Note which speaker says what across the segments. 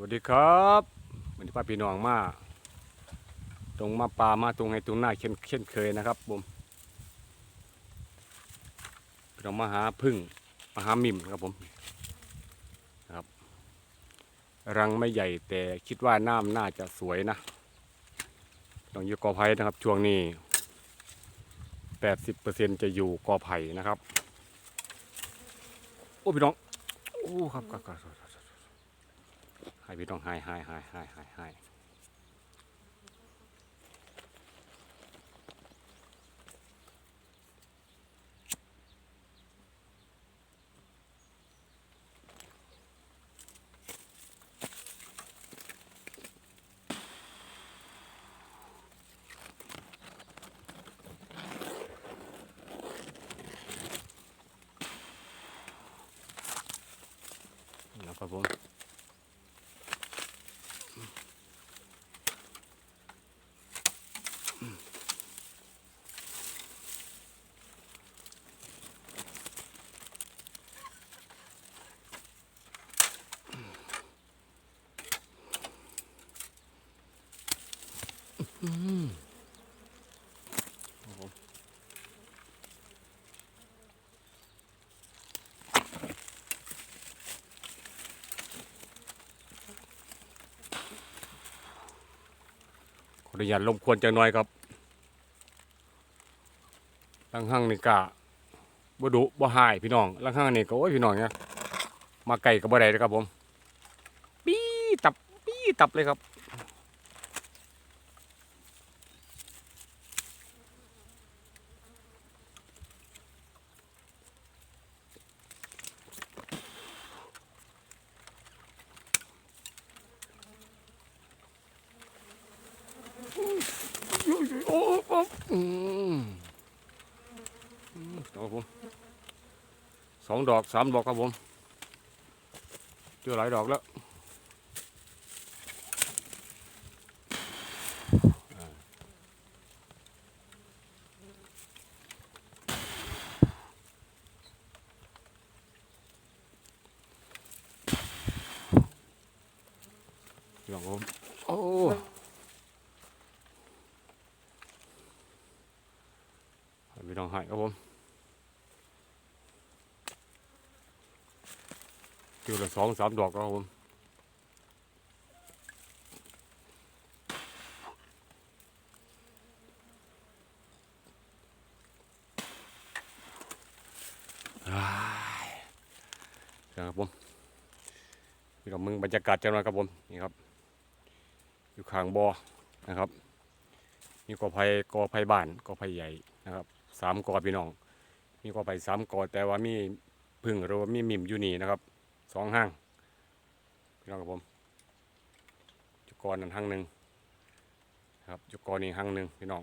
Speaker 1: วัสดีครับวันนี้ป้าพี่น้องมา ตรงมาปลามาตรงให้ตรงหน้าเช่นเช่นเคยนะครับผมเรามาหาพึ่งมาหามิมครับผมนะครับ รังไม่ใหญ่แต่คิดว่าน้ำน่าจะสวยนะต้องอยู่กอไผ่นะครับ ช่วงนี้แปดสิบเปอร์เซ็นจะอยู่กอไผ่นะครับ โอ้พี่น้องโอ้ครับครับครับครับครับ ให้พี่ต้องให้ให้ให้ให้ให้ให้นะครับผม ขอ อนุญาตลบควรจังหน่อยครับลังห้างนี่กะบ่ดุบ่หายพี่น้องลังห้างนี่ก็โอ้ยพี่น้องเนี่ยมาไก่กับบ่ได้เลยครับผม ปี้ตับปี้ตับเลยครับ โอ้โอ้อืมอืมครับผม สองดอกสามดอกครับผมเจอหลายดอกแล้วอ่าพี่น้องครับผมโอ้ไม่ต้องให้ครับผม คิวละสองสามดอกครับผมครับผมพี่น้องมึงบรรยากาศจังหน่อยครับผมนี่ครับ อยู่ข้างบ่อนะครับมีกอไผ่กอไผ่บ้านกอไผ่ใหญ่นะครับสามกอพี่น้อง มีกอไผ่สามกอแต่ว่ามีพึ่งหรือว่ามีมิมอยู่นี่นะครับ สองห้างพี่น้องกับผมจุกอนั่นห้างหนึ่งครับจุกอนี่ห้างหนึ่งพี่น้อง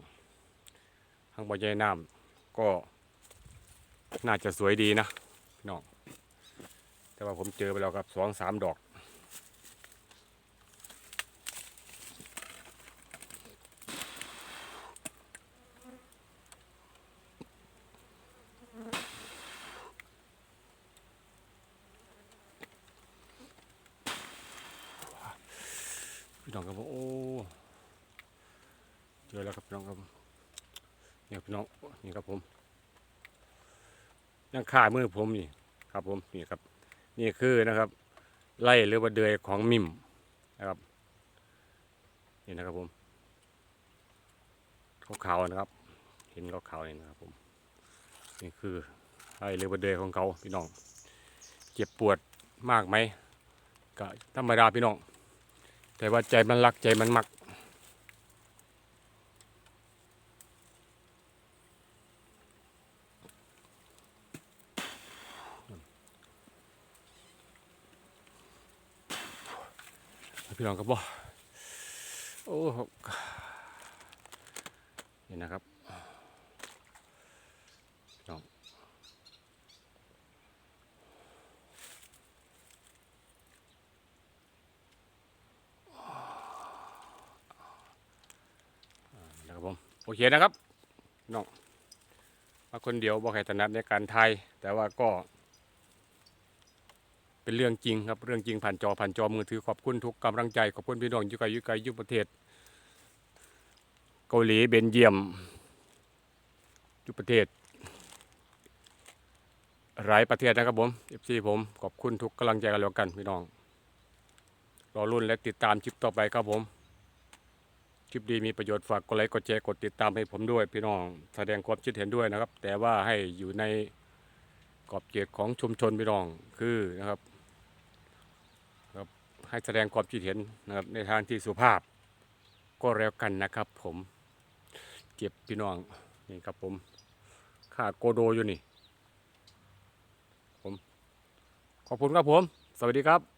Speaker 1: ห้างบ่อใหญ่น้ำก็น่าจะสวยดีนะพี่น้องแต่ว่าผมเจอไปแล้วครับสองสามดอก น้องครับผมโอ้เจอแล้วครับพี่น้องครับนี่ครับพี่น้องนี่ครับผมยังขามือผมนี่ครับผมนี่ครับ นี่คือนะครับ ไล่หรือว่าเดือยของมิมนะครับนี่นะครับผมขาวๆนะครับ เห็นขาวๆนี่นะครับผมนี่คือไล่หรือว่าเดือยของเขาพี่น้อง เจ็บปวดมากไหมก็ธรรมดาพี่น้อง แต่ว่าใจมันรักใจมันมัก พี่น้องครับบ่โอ้ครับนี่นะครับพี่น้องนะครับผม โอเคนะครับน้องมาคนเดียวบอกให้ถนัดในการไทย แต่ว่าก็ เป็นเรื่องจริงครับเรื่องจริงผ่านจอผ่านจอมือถือขอบคุณทุกกำลังใจขอบคุณพี่น้องยู่ไกยู่ไกยู่ประเทศ เกาหลีเบนเยียมยู่ประเทศหลายประเทศนะครับผมเอฟซีผมขอบคุณทุกกำลังใจกันแล้วกันพี่น้องรอรุ่นและติดตามคลิปต่อไปครับผม คลิปดีมีประโยชน์ฝากกดไลค์กดแชร์กดติดตามให้ผมด้วยพี่น้องแสดงความคิดเห็นด้วยนะครับ แต่ว่าให้อยู่ในกรอบเขตของชุมชนพี่น้องคือนะครับครับ ให้แสดงความคิดเห็นนะครับในทางที่สุภาพ ก็แล้วกันนะครับ ผมเก็บพี่น้องนี่ครับผมขาดโกโดอยู่นี่ผมขอบคุณครับผม สวัสดีครับ